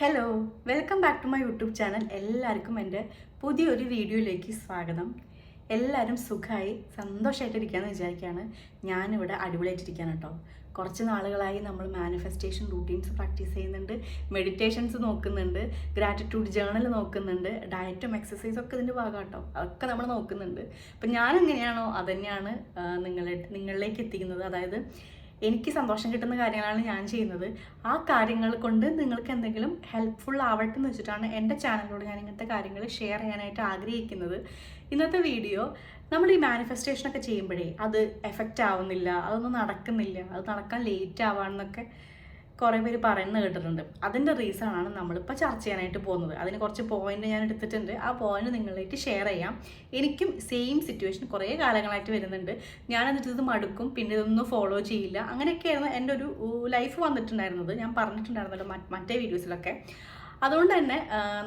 Hello welcome back to my YouTube channel എല്ലാവർക്കും എന്റെ പുതിയൊരു വീഡിയോയിലേക്ക് സ്വാഗതം. എല്ലാവരും സുഖമായി സന്തോഷമായിട്ടിരിക്കുകയെന്ന് വിചാരിക്കുകയാണ്. ഞാനിവിടെ അടിപൊളിയായിട്ടിരിക്കുകയാണ് കേട്ടോ. കുറച്ച് നാളുകളായി നമ്മൾ മാനിഫെസ്റ്റേഷൻ റൂട്ടീൻസ് പ്രാക്ടീസ് ചെയ്യുന്നുണ്ട് മെഡിറ്റേഷൻസ് നോക്കുന്നുണ്ട് ഗ്രാറ്റിറ്റ്യൂഡ് ജേണൽ നോക്കുന്നുണ്ട് ഡയറ്റും എക്സസൈസും ഒക്കെ ഇതിന്റെ ഭാഗം കേട്ടോ അതൊക്കെ നമ്മൾ നോക്കുന്നുണ്ട്. അപ്പം ഞാൻ എങ്ങനെയാണോ അതുതന്നെയാണ് നിങ്ങളെ നിങ്ങളിലേക്ക് എത്തിക്കുന്നത്. അതായത് എനിക്ക് സന്തോഷം കിട്ടുന്ന കാര്യങ്ങളാണ് ഞാൻ ചെയ്യുന്നത്. ആ കാര്യങ്ങൾ കൊണ്ട് നിങ്ങൾക്ക് എന്തെങ്കിലും ഹെൽപ്ഫുൾ ആവട്ടെ എന്ന് വെച്ചിട്ടാണ് എന്റെ ചാനലിലൂടെ ഞാൻ ഇങ്ങനത്തെ കാര്യങ്ങൾ ഷെയർ ചെയ്യാനായിട്ട് ആഗ്രഹിക്കുന്നത്. ഇന്നത്തെ വീഡിയോ നമ്മൾ ഈ മാനിഫെസ്റ്റേഷനൊക്കെ ചെയ്യുമ്പോഴേ അത് എഫക്റ്റ് ആവുന്നില്ല അതൊന്നും നടക്കുന്നില്ല അത് നടക്കാൻ ലേറ്റ് ആവാണെന്നൊക്കെ കുറേ പേര് പറയുന്നത് കേട്ടിട്ടുണ്ട്. അതിന്റെ റീസണാണ് നമ്മളിപ്പോൾ ചർച്ച ചെയ്യാനായിട്ട് പോകുന്നത്. അതിന് കുറച്ച് പോയിന്റ് ഞാൻ എടുത്തിട്ടുണ്ട്. ആ പോയിന്റ് നിങ്ങളിലേക്ക് ഷെയർ ചെയ്യാം. എനിക്കും സെയിം സിറ്റുവേഷൻ കുറേ കാലങ്ങളായിട്ട് വരുന്നുണ്ട്. ഞാൻ എന്നിട്ട് ഇത് മടുക്കും. പിന്നെ ഇതൊന്നും ഫോളോ ചെയ്യില്ല. അങ്ങനെയൊക്കെയായിരുന്നു എന്റെ ഒരു ലൈഫ് വന്നിട്ടുണ്ടായിരുന്നത്. ഞാൻ പറഞ്ഞിട്ടുണ്ടായിരുന്നല്ലോ മറ്റ് മറ്റേ വീഡിയോസിലൊക്കെ അതുകൊണ്ട് തന്നെ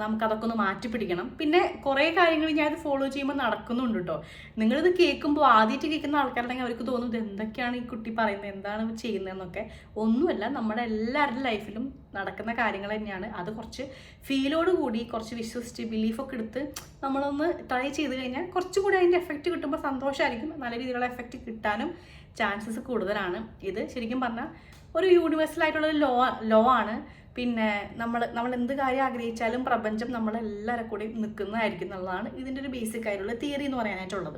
നമുക്കതൊക്കെ ഒന്ന് മാറ്റി പിടിക്കണം. പിന്നെ കുറേ കാര്യങ്ങൾ ഞാൻ ഇത് ഫോളോ ചെയ്യുമ്പോൾ നടക്കുന്നുണ്ട് കേട്ടോ നിങ്ങളിത് കേൾക്കുമ്പോൾ ആദ്യമായിട്ട് കേൾക്കുന്ന ആൾക്കാരുണ്ടെങ്കിൽ അവർക്ക് തോന്നുന്നത് എന്തൊക്കെയാണ് ഈ കുട്ടി പറയുന്നത് എന്താണ് ചെയ്യുന്നതെന്നൊക്കെ. ഒന്നുമല്ല നമ്മുടെ എല്ലാവരുടെ ലൈഫിലും നടക്കുന്ന കാര്യങ്ങൾ തന്നെയാണ്. അത് കുറച്ച് ഫീലോട് കൂടി കുറച്ച് വിശ്വസിച്ച് ബിലീഫൊക്കെ എടുത്ത് നമ്മളൊന്ന് ട്രൈ ചെയ്ത് കഴിഞ്ഞാൽ കുറച്ചുകൂടി അതിന്റെ എഫക്റ്റ് കിട്ടുമ്പോൾ സന്തോഷമായിരിക്കും. നല്ല രീതിയിലുള്ള എഫക്റ്റ് കിട്ടാനും ചാൻസസ് കൂടുതലാണ്. ഇത് ശരിക്കും പറഞ്ഞാൽ ഒരു യൂണിവേഴ്സൽ ആയിട്ടുള്ള ലോ ലോ ആണ്. പിന്നെ നമ്മൾ നമ്മൾ എന്ത് കാര്യം ആഗ്രഹിച്ചാലും പ്രപഞ്ചം നമ്മളെല്ലാവരും കൂടി നിൽക്കുന്നതായിരിക്കും എന്നുള്ളതാണ് ഇതിന്റെ ഒരു ബേസിക് ആയിട്ടുള്ള തിയറി എന്ന് പറയാനായിട്ടുള്ളത്.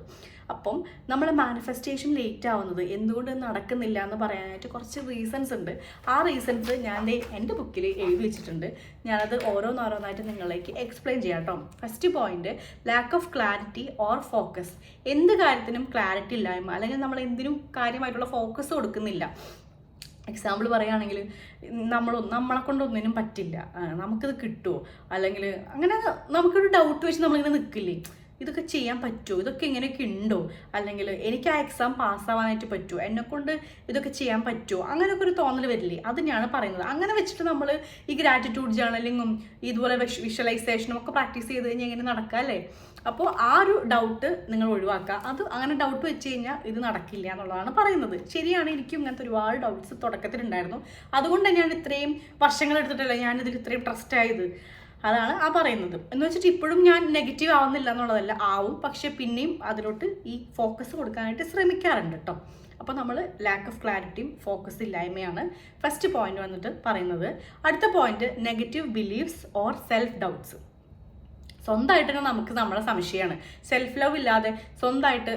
അപ്പം നമ്മൾ മാനിഫെസ്റ്റേഷൻ ലേറ്റ് ആവുന്നത് എന്തുകൊണ്ട് നടക്കുന്നില്ല എന്ന് പറയാനായിട്ട് കുറച്ച് റീസൺസ് ഉണ്ട്. ആ റീസൺസ് ഞാൻ എന്റെ ബുക്കിൽ എഴുതി വെച്ചിട്ടുണ്ട്. ഞാനത് ഓരോന്നോരോന്നായിട്ട് നിങ്ങളിലേക്ക് എക്സ്പ്ലെയിൻ ചെയ്യാം കേട്ടോ. First point lack of clarity or focus എന്ത് കാര്യത്തിനും ക്ലാരിറ്റി ഇല്ലായ്മ അല്ലെങ്കിൽ നമ്മൾ എന്തിനും കാര്യമായിട്ടുള്ള ഫോക്കസ് കൊടുക്കുന്നില്ല. എക്സാമ്പിൾ പറയുകയാണെങ്കിൽ നമ്മൾ നമ്മളെ കൊണ്ട് ഒന്നിനും പറ്റില്ല. നമുക്കിത് കിട്ടുമോ അല്ലെങ്കിൽ അങ്ങനെ നമുക്കൊരു ഡൗട്ട് വെച്ച് നമ്മളിങ്ങനെ നിൽക്കില്ലേ ഇതൊക്കെ ചെയ്യാൻ പറ്റുമോ ഇതൊക്കെ ഇങ്ങനെയൊക്കെ ഉണ്ടോ? അല്ലെങ്കിൽ എനിക്ക് ആ എക്സാം പാസ്സാവാനായിട്ട് പറ്റുമോ എന്നെക്കൊണ്ട് ഇതൊക്കെ ചെയ്യാൻ പറ്റുമോ അങ്ങനെയൊക്കെ ഒരു തോന്നൽ വരില്ലേ? അത് ഞാൻ പറയുന്നത്. അങ്ങനെ വെച്ചിട്ട് നമ്മൾ ഈ ഗ്രാറ്റിറ്റ്യൂഡ് ജേർണലിങ്ങും ഇതുപോലെ വിഷ്വലൈസേഷനും ഒക്കെ പ്രാക്ടീസ് ചെയ്ത് കഴിഞ്ഞാൽ ഇങ്ങനെ നടക്കുക അല്ലേ? അപ്പോൾ ആ ഒരു ഡൗട്ട് നിങ്ങൾ ഒഴിവാക്കുക അത് അങ്ങനെ ഡൗട്ട് വെച്ച് കഴിഞ്ഞാൽ ഇത് നടക്കില്ല എന്നുള്ളതാണ് പറയുന്നത്. ശരിയാണ് എനിക്കും ഇങ്ങനത്തെ ഒരുപാട് ഡൗട്ട്സ് തുടക്കത്തിലുണ്ടായിരുന്നു. അതുകൊണ്ട് തന്നെയാണ് ഇത്രയും വർഷങ്ങൾ എടുത്തിട്ടല്ല ഞാനിതിൽ ഇത്രയും ട്രസ്റ്റ് ആയത്. അതാണ് ആ പറയുന്നത്. എന്ന് വെച്ചിട്ട് ഇപ്പോഴും ഞാൻ നെഗറ്റീവ് ആവുന്നില്ല എന്നുള്ളതല്ല ആവും. പക്ഷെ പിന്നെയും അതിലോട്ട് ഈ ഫോക്കസ് കൊടുക്കാനായിട്ട് ശ്രമിക്കാറുണ്ട് കേട്ടോ അപ്പോൾ നമ്മൾ ലാക്ക് ഓഫ് ക്ലാരിറ്റിയും ഫോക്കസ് ഇല്ലായ്മയാണ് ഫസ്റ്റ് പോയിന്റ് വന്നിട്ട് പറയുന്നത്. അടുത്ത point negative beliefs or self doubts സ്വന്തമായിട്ട് തന്നെ നമുക്ക് നമ്മളെ സംശയമാണ്. സെൽഫ് ലവ് ഇല്ലാതെ സ്വന്തമായിട്ട്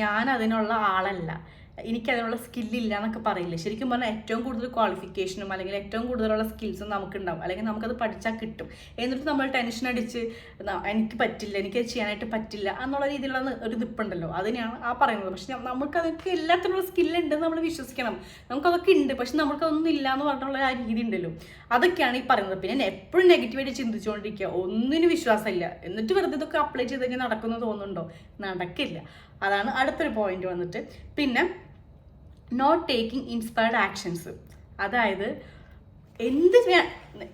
ഞാൻ അതിനുള്ള ആളല്ല. എനിക്കതിനുള്ള സ്കില്ലില്ല എന്നൊക്കെ പറയില്ലേ? ശരിക്കും പറഞ്ഞാൽ ഏറ്റവും കൂടുതൽ ക്വാളിഫിക്കേഷനും അല്ലെങ്കിൽ ഏറ്റവും കൂടുതലുള്ള സ്കിൽസും നമുക്കുണ്ടാവും. അല്ലെങ്കിൽ നമുക്കത് പഠിച്ചാൽ കിട്ടും. എന്നിട്ട് നമ്മൾ ടെൻഷൻ അടിച്ച് എനിക്ക് പറ്റില്ല എനിക്കത് ചെയ്യാനായിട്ട് പറ്റില്ല എന്നുള്ള രീതിയിലുള്ള ഒരു ദിപ്പുണ്ടല്ലോ അതിനെയാണ് ആ പറയുന്നത്. പക്ഷെ നമുക്കതൊക്കെ എല്ലാത്തിനുള്ള സ്കില്ലുണ്ടെന്ന് നമ്മൾ വിശ്വസിക്കണം. നമുക്കതൊക്കെ ഉണ്ട് പക്ഷെ നമുക്കതൊന്നും ഇല്ല എന്ന് പറഞ്ഞിട്ടുള്ള ആ രീതി ഉണ്ടല്ലോ. അതൊക്കെയാണ് ഈ പറയുന്നത്. പിന്നെ എപ്പോഴും നെഗറ്റീവായിട്ട് ചിന്തിച്ചുകൊണ്ടിരിക്കുക. ഒന്നിനും വിശ്വാസമില്ല. എന്നിട്ട് വെറുതെ ഇതൊക്കെ അപ്ലൈ ചെയ്ത് കഴിഞ്ഞാൽ നടക്കുമെന്ന് തോന്നുന്നുണ്ടോ? നടക്കില്ല. അതാണ് അടുത്തൊരു പോയിന്റ് വന്നിട്ട്. പിന്നെ നോട്ട് ടേക്കിംഗ് ഇൻസ്പയർഡ് ആക്ഷൻസ് അതായത് എന്ത്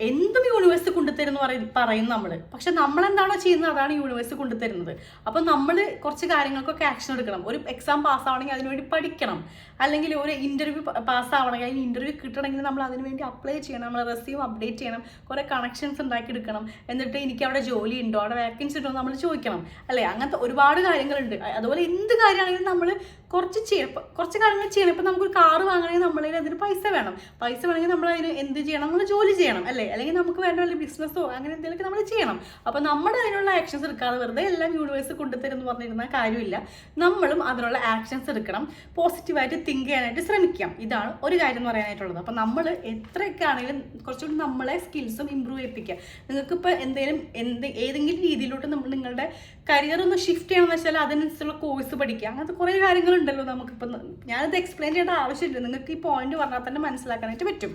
എന്തും യൂണിവേഴ്സ് കൊണ്ടുതരുന്ന പറയും പറയും നമ്മൾ പക്ഷെ നമ്മൾ എന്താണോ ചെയ്യുന്നത് അതാണ് യൂണിവേഴ്സ് കൊണ്ടുതരുന്നത് അപ്പം നമ്മൾ കുറച്ച് കാര്യങ്ങൾക്കൊക്കെ ആക്ഷൻ എടുക്കണം. ഒരു എക്സാം പാസ്സാവണമെങ്കിൽ അതിനുവേണ്ടി പഠിക്കണം. അല്ലെങ്കിൽ ഒരു ഇന്റർവ്യൂ പാസ്സാവണമെങ്കിൽ അതിന് ഇന്റർവ്യൂ കിട്ടണമെങ്കിൽ നമ്മൾ അതിനുവേണ്ടി അപ്ലൈ ചെയ്യണം. നമ്മൾ റെസ്യൂം അപ്ഡേറ്റ് ചെയ്യണം. കുറേ കണക്ഷൻസ് ഉണ്ടാക്കിയെടുക്കണം എന്നിട്ട് എനിക്ക് അവിടെ ജോലി ഉണ്ടോ? അവിടെ വേക്കൻസി ഉണ്ടോ? നമ്മൾ ചോദിക്കണം. അല്ലേ? അങ്ങനത്തെ ഒരുപാട് കാര്യങ്ങളുണ്ട്. അതുപോലെ എന്ത് കാര്യമാണെങ്കിലും നമ്മൾ കുറച്ച് ചെയ്യണം കുറച്ച് കാര്യങ്ങൾ ചെയ്യണം. ഇപ്പം നമുക്കൊരു കാറ് വാങ്ങണമെങ്കിൽ നമ്മളതിന് അതിന് പൈസ വേണം. പൈസ വേണമെങ്കിൽ നമ്മൾ അതിന് എന്ത് ചെയ്യണം? നമ്മൾ ജോലി ചെയ്യണം. അല്ലേ? അല്ലെങ്കിൽ നമുക്ക് വേണ്ട വല്ല ബിസിനസ്സോ അങ്ങനെ എന്തെങ്കിലുമൊക്കെ നമ്മൾ ചെയ്യണം. അപ്പോൾ നമ്മുടെ അതിനുള്ള ആക്ഷൻസ് എടുക്കാതെ വെറുതെ എല്ലാം യൂണിവേഴ്സ് കൊണ്ടുതരുമെന്ന് പറഞ്ഞിരുന്ന കാര്യമില്ല. നമ്മളും അതിനുള്ള ആക്ഷൻസ് എടുക്കണം. പോസിറ്റീവായിട്ട് തിങ്ക് ചെയ്യാനായിട്ട് ശ്രമിക്കാം. ഇതാണ് ഒരു കാര്യം എന്ന് പറയാനായിട്ടുള്ളത്. അപ്പോൾ നമ്മൾ എത്രയൊക്കെ ആണെങ്കിലും കുറച്ചുകൂടി നമ്മളെ സ്കിൽസും ഇമ്പ്രൂവ് ചെയ്യിപ്പിക്കുക. നിങ്ങൾക്കിപ്പോൾ എന്തെങ്കിലും എന്ത് ഏതെങ്കിലും രീതിയിലോട്ട് നമ്മൾ നിങ്ങളുടെ കരിയർ ഒന്ന് ഷിഫ്റ്റ് ചെയ്യണമെന്ന് വെച്ചാൽ അതിനനുസരിച്ചുള്ള കോഴ്സ് പഠിക്കുക. അങ്ങനത്തെ കുറേ കാര്യങ്ങളുണ്ടല്ലോ നമുക്കിപ്പം. ഞാനത് എക്സ്പ്ലെയിൻ ചെയ്യേണ്ട ആവശ്യമില്ല. നിങ്ങൾക്ക് ഈ പോയിന്റ് പറഞ്ഞാൽ തന്നെ മനസ്സിലാക്കാനായിട്ട് പറ്റും.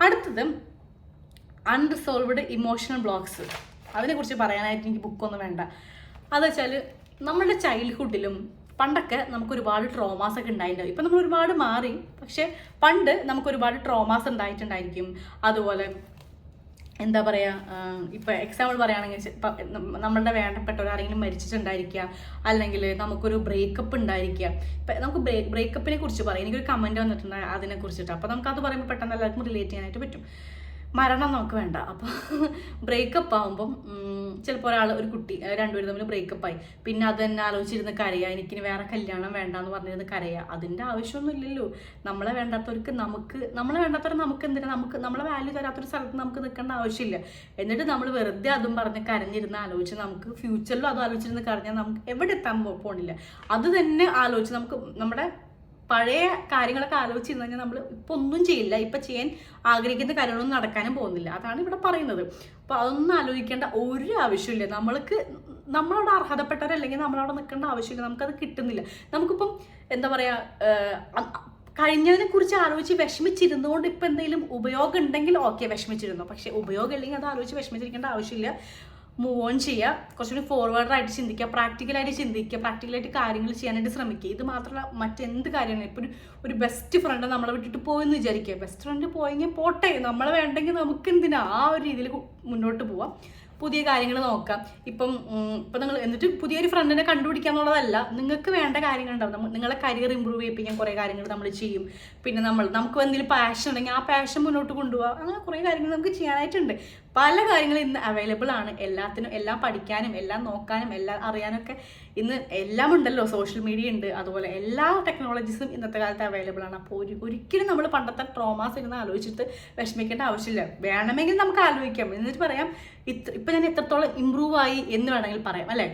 അടുത്തത് അൺറിസോൾവ്ഡ് ഇമോഷണൽ ബ്ലോക്സ് അതിനെക്കുറിച്ച് പറയാനായിട്ട് എനിക്ക് ബുക്കൊന്നും വേണ്ട. അത് വെച്ചാൽ നമ്മുടെ ചൈൽഡ്ഹുഡിലും പണ്ടൊക്കെ നമുക്ക് ഒരുപാട് ട്രോമാസ് ഒക്കെ ഉണ്ടായിട്ടുണ്ടാവും ഇപ്പം നമ്മൾ ഒരുപാട് മാറി. പക്ഷേ പണ്ട് നമുക്ക് ഒരുപാട് ട്രോമാസ് ഉണ്ടായിട്ടുണ്ടായിരിക്കും. അതുപോലെ എന്താ പറയുക ഇപ്പോൾ എക്സാമ്പിൾ പറയുകയാണെങ്കിൽ ഇപ്പം നമ്മളുടെ വേണ്ടപ്പെട്ടവർ ആരെങ്കിലും മരിച്ചിട്ടുണ്ടായിരിക്കുക. അല്ലെങ്കിൽ നമുക്കൊരു ബ്രേക്കപ്പ് ഉണ്ടായിരിക്കുക. ഇപ്പം നമുക്ക് ബ്രേക്ക് ബ്രേക്കപ്പിനെ കുറിച്ച് പറയാം. എനിക്കൊരു കമന്റ് വന്നിട്ടുണ്ട് അതിനെ കുറിച്ചിട്ട്. അപ്പോൾ നമുക്കത് പറയുമ്പോൾ പെട്ടെന്ന് എല്ലാവർക്കും റിലേറ്റ് ചെയ്യാനായിട്ട് പറ്റും. മരണം നമുക്ക് വേണ്ട. അപ്പോൾ ബ്രേക്കപ്പ് ആകുമ്പം ചിലപ്പോൾ ഒരാൾ ഒരു കുട്ടി രണ്ടുപേരും തമ്മിൽ ബ്രേക്കപ്പ് ആയി. പിന്നെ അത് തന്നെ ആലോചിച്ചിരുന്ന് കരയുക എനിക്കിനി വേറെ കല്യാണം വേണ്ട എന്ന് പറഞ്ഞിരുന്ന് കരയുക അതിന്റെ ആവശ്യമൊന്നും ഇല്ലല്ലോ. നമ്മളെ വേണ്ടാത്തവർക്ക് നമുക്ക് നമ്മളെ വേണ്ടാത്തവർ നമുക്ക് എന്തിനാ? നമുക്ക് നമ്മളെ വാല്യൂ തരാത്തൊരു സ്ഥലത്ത് നമുക്ക് നിൽക്കേണ്ട ആവശ്യമില്ല. എന്നിട്ട് നമ്മൾ വെറുതെ അതും പറഞ്ഞ് കരഞ്ഞിരുന്ന് ആലോചിച്ച് നമുക്ക് ഫ്യൂച്ചറിലും അത് ആലോചിച്ചിരുന്ന് കരഞ്ഞാൽ നമുക്ക് എവിടെ എത്താൻ പോണില്ല. അത് തന്നെ ആലോചിച്ച് നമുക്ക് നമ്മുടെ പഴയ കാര്യങ്ങളൊക്കെ ആലോചിച്ചിരുന്നു കഴിഞ്ഞാൽ നമ്മൾ ഇപ്പൊ ഒന്നും ചെയ്യില്ല. ഇപ്പൊ ചെയ്യാൻ ആഗ്രഹിക്കുന്ന കാര്യങ്ങളൊന്നും നടക്കാനും പോകുന്നില്ല. അതാണ് ഇവിടെ പറയുന്നത്. അപ്പൊ അതൊന്നും ആലോചിക്കേണ്ട ഒരു ആവശ്യമില്ല നമ്മൾക്ക് നമ്മളവിടെ അർഹതപ്പെട്ടവരല്ലെങ്കിൽ നമ്മളവിടെ നിൽക്കേണ്ട ആവശ്യമില്ല. നമുക്കത് കിട്ടുന്നില്ല. നമുക്കിപ്പം എന്താ പറയാ കഴിഞ്ഞതിനെ കുറിച്ച് ആലോചിച്ച് വിഷമിച്ചിരുന്നുകൊണ്ട് ഇപ്പൊ എന്തെങ്കിലും ഉപയോഗം ഉണ്ടെങ്കിൽ ഓക്കെ വിഷമിച്ചിരുന്നു. പക്ഷെ ഉപയോഗം ഇല്ലെങ്കിൽ അത് ആലോചിച്ച് വിഷമിച്ചിരിക്കേണ്ട ആവശ്യമില്ല. മൂവ് ഓൺ ചെയ്യുക. കുറച്ചുകൂടി ഫോർവേഡായിട്ട് ചിന്തിക്കുക. പ്രാക്ടിക്കലായിട്ട് ചിന്തിക്കുക. പ്രാക്ടിക്കലായിട്ട് കാര്യങ്ങൾ ചെയ്യാനായിട്ട് ശ്രമിക്കുക. ഇത് മാത്രമല്ല മറ്റെന്ത് കാര്യമാണ്? ഇപ്പോൾ ഒരു ഒരു ബെസ്റ്റ് ഫ്രണ്ട് നമ്മളെ വിട്ടിട്ട് പോയെന്ന് വിചാരിക്കുക. ബെസ്റ്റ് ഫ്രണ്ട് പോയെങ്കിൽ പോട്ടെ. നമ്മളെ വേണ്ടെങ്കിൽ നമുക്ക് എന്തിനാ ആ ഒരു രീതിയിൽ മുന്നോട്ട് പോവാം. പുതിയ കാര്യങ്ങൾ നോക്കാം. ഇപ്പം ഇപ്പം നിങ്ങൾ എന്നിട്ട് പുതിയൊരു ഫ്രണ്ടിനെ കണ്ടുപിടിക്കുക എന്നുള്ളതല്ല നിങ്ങൾക്ക് വേണ്ട കാര്യങ്ങളുണ്ടാവും. നമ്മൾ നിങ്ങളെ കരിയർ ഇമ്പ്രൂവ് ചെയ്യിപ്പിക്കാൻ കുറേ കാര്യങ്ങൾ നമ്മൾ ചെയ്യും. പിന്നെ നമ്മൾ നമുക്ക് എന്തെങ്കിലും പാഷൻ ഉണ്ടെങ്കിൽ ആ പാഷൻ മുന്നോട്ട് കൊണ്ടുപോകാം അങ്ങനെ കുറേ കാര്യങ്ങൾ നമുക്ക് ചെയ്യാനായിട്ടുണ്ട്. പല കാര്യങ്ങളും ഇന്ന് അവൈലബിൾ ആണ്. എല്ലാത്തിനും എല്ലാം പഠിക്കാനും എല്ലാം നോക്കാനും എല്ലാം അറിയാനൊക്കെ ഇന്ന് എല്ലാം ഉണ്ടല്ലോ സോഷ്യൽ മീഡിയ ഉണ്ട്. അതുപോലെ എല്ലാ ടെക്നോളജീസും ഇന്നത്തെ കാലത്ത് അവൈലബിൾ ആണ്. അപ്പോൾ ഒരു ഒരിക്കലും നമ്മൾ പണ്ടത്തെ ട്രോമാസ് ഇരുന്ന് ആലോചിച്ചിട്ട് വിഷമിക്കേണ്ട ആവശ്യമില്ല. വേണമെങ്കിൽ നമുക്ക് ആലോചിക്കാം. എന്നിട്ട് പറയാം ഇത്ര ഇപ്പം ഞാൻ എത്രത്തോളം ഇമ്പ്രൂവ് ആയി എന്ന് വേണമെങ്കിൽ പറയാം അല്ലേ?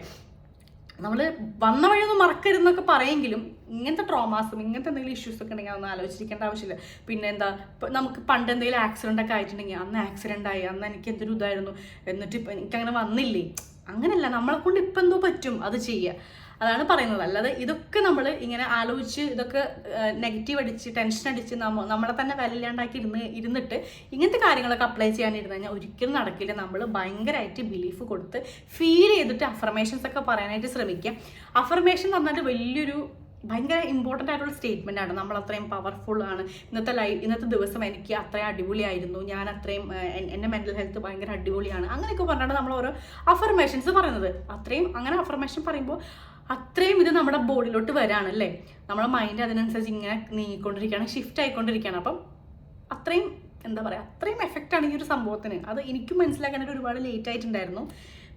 നമ്മൾ വന്ന വഴിയൊന്നും മറക്കരുതെന്നൊക്കെ പറയെങ്കിലും ഇങ്ങനത്തെ ട്രോമാസും ഇങ്ങനത്തെ എന്തെങ്കിലും ഇഷ്യൂസ് ഒക്കെ ഉണ്ടെങ്കിൽ അതൊന്നും ആലോചിച്ചിരിക്കേണ്ട ആവശ്യമില്ല. പിന്നെ എന്താ ഇപ്പം നമുക്ക് പണ്ട് എന്തെങ്കിലും ആക്സിഡന്റ് ഒക്കെ ആയിട്ടുണ്ടെങ്കിൽ അന്ന് ആക്സിഡന്റ് ആയി അന്ന് എനിക്ക് എന്തൊരു ഇതായിരുന്നു. എന്നിട്ട് ഇപ്പം എനിക്കങ്ങനെ വന്നില്ലേ? അങ്ങനെയല്ല നമ്മളെ കൊണ്ട് ഇപ്പം എന്തോ പറ്റും അത് ചെയ്യുക അതാണ് പറയുന്നത്. അല്ലാതെ ഇതൊക്കെ നമ്മൾ ഇങ്ങനെ ആലോചിച്ച് ഇതൊക്കെ നെഗറ്റീവ് അടിച്ച് ടെൻഷൻ അടിച്ച് നമ്മ നമ്മളെ തന്നെ വിലയില്ലാണ്ടാക്കി ഇരുന്ന് ഇരുന്നിട്ട് ഇങ്ങനത്തെ കാര്യങ്ങളൊക്കെ അപ്ലൈ ചെയ്യാനിരുന്നു കഴിഞ്ഞാൽ ഒരിക്കലും നടക്കില്ല. നമ്മൾ ഭയങ്കരമായിട്ട് ബിലീഫ് കൊടുത്ത് ഫീൽ ചെയ്തിട്ട് അഫർമേഷൻസ് ഒക്കെ പറയാനായിട്ട് ശ്രമിക്കുക. അഫർമേഷൻ എന്ന് പറഞ്ഞാൽ വലിയൊരു ഭയങ്കര ഇമ്പോർട്ടന്റ് ആയിട്ടുള്ള സ്റ്റേറ്റ്മെന്റ് ആണ്. നമ്മൾ അത്രയും പവർഫുൾ ആണ്. ഇന്നത്തെ ലൈഫ് ഇന്നത്തെ ദിവസം എനിക്ക് അത്രയും അടിപൊളിയായിരുന്നു. ഞാൻ അത്രയും എന്റെ മെന്റൽ ഹെൽത്ത് ഭയങ്കര അടിപൊളിയാണ്. അങ്ങനെയൊക്കെ പറഞ്ഞാണ് നമ്മൾ ഓരോ അഫർമേഷൻസ് പറയുന്നത്. അത്രയും അങ്ങനെ അഫർമേഷൻ പറയുമ്പോൾ അത്രയും ഇത് നമ്മുടെ ബോഡിയിലോട്ട് വരാണല്ലേ നമ്മുടെ മൈൻഡ് അതിനനുസരിച്ച് ഇങ്ങനെ നീങ്ങിക്കൊണ്ടിരിക്കുകയാണ് ഷിഫ്റ്റ് ആയിക്കൊണ്ടിരിക്കുകയാണ്. അപ്പം അത്രയും എന്താ പറയുക അത്രയും എഫക്റ്റ് ആണ് ഈ ഒരു സംഭവത്തിന്. അത് എനിക്കും മനസ്സിലാക്കാനായിട്ട് ഒരുപാട് ലേറ്റ് ആയിട്ടുണ്ടായിരുന്നു.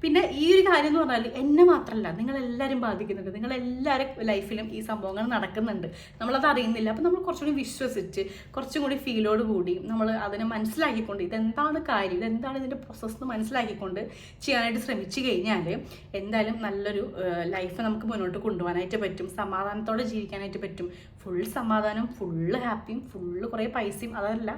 പിന്നെ ഈ ഒരു കാര്യം എന്ന് പറഞ്ഞാൽ എന്നെ മാത്രമല്ല നിങ്ങളെല്ലാവരും ബാധിക്കുന്നുണ്ട്. നിങ്ങളെല്ലാവരും ലൈഫിലും ഈ സംഭവങ്ങൾ നടക്കുന്നുണ്ട്. നമ്മളത് അറിയുന്നില്ല. അപ്പം നമ്മൾ കുറച്ചുകൂടി വിശ്വസിച്ച് കുറച്ചും കൂടി ഫീലോട് കൂടി നമ്മൾ അതിനെ മനസ്സിലാക്കിക്കൊണ്ട് ഇതെന്താണ് കാര്യം ഇതെന്താണ് ഇതിന്റെ പ്രോസസ്സ് എന്ന് മനസ്സിലാക്കിക്കൊണ്ട് ചെയ്യാനായിട്ട് ശ്രമിച്ചു കഴിഞ്ഞാൽ എന്തായാലും നല്ലൊരു ലൈഫ് നമുക്ക് മുന്നോട്ട് കൊണ്ടുപോകാനായിട്ട് പറ്റും. സമാധാനത്തോടെ ജീവിക്കാനായിട്ട് പറ്റും. ഫുൾ സമാധാനം ഫുള്ള് ഹാപ്പിയും ഫുള്ള് കുറേ പൈസയും അതല്ല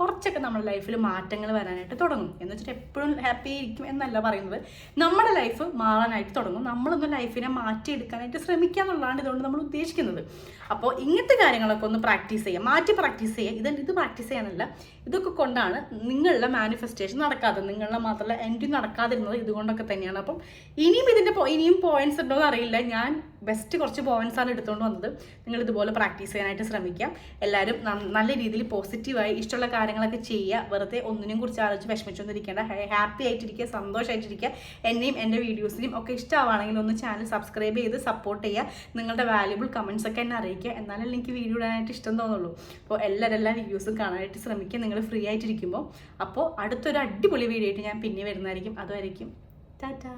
കുറച്ചൊക്കെ നമ്മുടെ ലൈഫിൽ മാറ്റങ്ങൾ വരാനായിട്ട് തുടങ്ങും. എന്ന് വെച്ചിട്ട് എപ്പോഴും ഹാപ്പി ആയിരിക്കും എന്നല്ല പറയുന്നത്. നമ്മുടെ ലൈഫ് മാറാനായിട്ട് തുടങ്ങും. നമ്മളൊന്ന് ലൈഫിനെ മാറ്റിയെടുക്കാനായിട്ട് ശ്രമിക്കുക എന്നുള്ളതാണ് ഇതുകൊണ്ട് നമ്മൾ ഉദ്ദേശിക്കുന്നത്. അപ്പോൾ ഇങ്ങനത്തെ കാര്യങ്ങളൊക്കെ ഒന്ന് പ്രാക്ടീസ് ചെയ്യുക. മാറ്റി പ്രാക്ടീസ് ചെയ്യുക. ഇത് ഇത് പ്രാക്ടീസ് ചെയ്യാനല്ല. ഇതൊക്കെ കൊണ്ടാണ് നിങ്ങളുടെ മാനിഫെസ്റ്റേഷൻ നടക്കാതെ നിങ്ങളുടെ മാത്രമല്ല എന്റെ നടക്കാതിരുന്നത് ഇതുകൊണ്ടൊക്കെ തന്നെയാണ്. അപ്പം ഇനിയും ഇതിന്റെ ഇനിയും പോയിന്റ്സ് ഉണ്ടോ എന്ന് അറിയില്ല. ഞാൻ ബെസ്റ്റ് കുറച്ച് പോയിന്റ്സ് ആണ് എടുത്തുകൊണ്ട് വന്നത്. നിങ്ങൾ ഇതുപോലെ പ്രാക്ടീസ് ചെയ്യാനായിട്ട് ശ്രമിക്കാം. എല്ലാവരും നല്ല രീതിയിൽ പോസിറ്റീവായി ഇഷ്ടമുള്ള കാര്യങ്ങളൊക്കെ ചെയ്യുക. വെറുതെ ഒന്നിനെയും കുറിച്ച് ആലോചിച്ച് വിഷമിച്ചൊന്നിരിക്കേണ്ട. ഹാപ്പി ആയിട്ടിരിക്കുക സന്തോഷമായിട്ടിരിക്കുക എന്നെയും എന്റെ വീഡിയോസിനെയും ഒക്കെ ഇഷ്ടമാണെങ്കിൽ ഒന്ന് ചാനൽ സബ്സ്ക്രൈബ് ചെയ്ത് സപ്പോർട്ട് ചെയ്യുക. നിങ്ങളുടെ വാല്യുബിൾ കമൻസ് ഒക്കെ എന്നെ അറിയിക്കുക. എന്നാലും എനിക്ക് വീഡിയോ ഇടാനായിട്ട് ഇഷ്ടം തോന്നുള്ളൂ. അപ്പോൾ എല്ലാവരും എല്ലാ വീഡിയോസും കാണാനായിട്ട് ശ്രമിക്കുക. നിങ്ങൾ ഫ്രീ ആയിട്ടിരിക്കുമ്പോൾ. അപ്പോൾ അടുത്തൊരു അടിപൊളി വീഡിയോ ആയിട്ട് ഞാൻ പിന്നെ വരുന്നതായിരിക്കും. അതുവരെയും ടാറ്റാ.